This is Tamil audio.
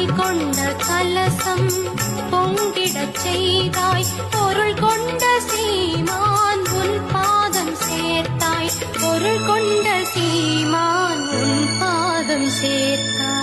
பொருள் கொண்ட கலசம் பொங்கிடச் செய்தாய். பொருள் கொண்ட சீமான் உன் பாதம் சேர்த்தாய். பொருள் கொண்ட சீமான் உன் பாதம் சேர்த்தாய்.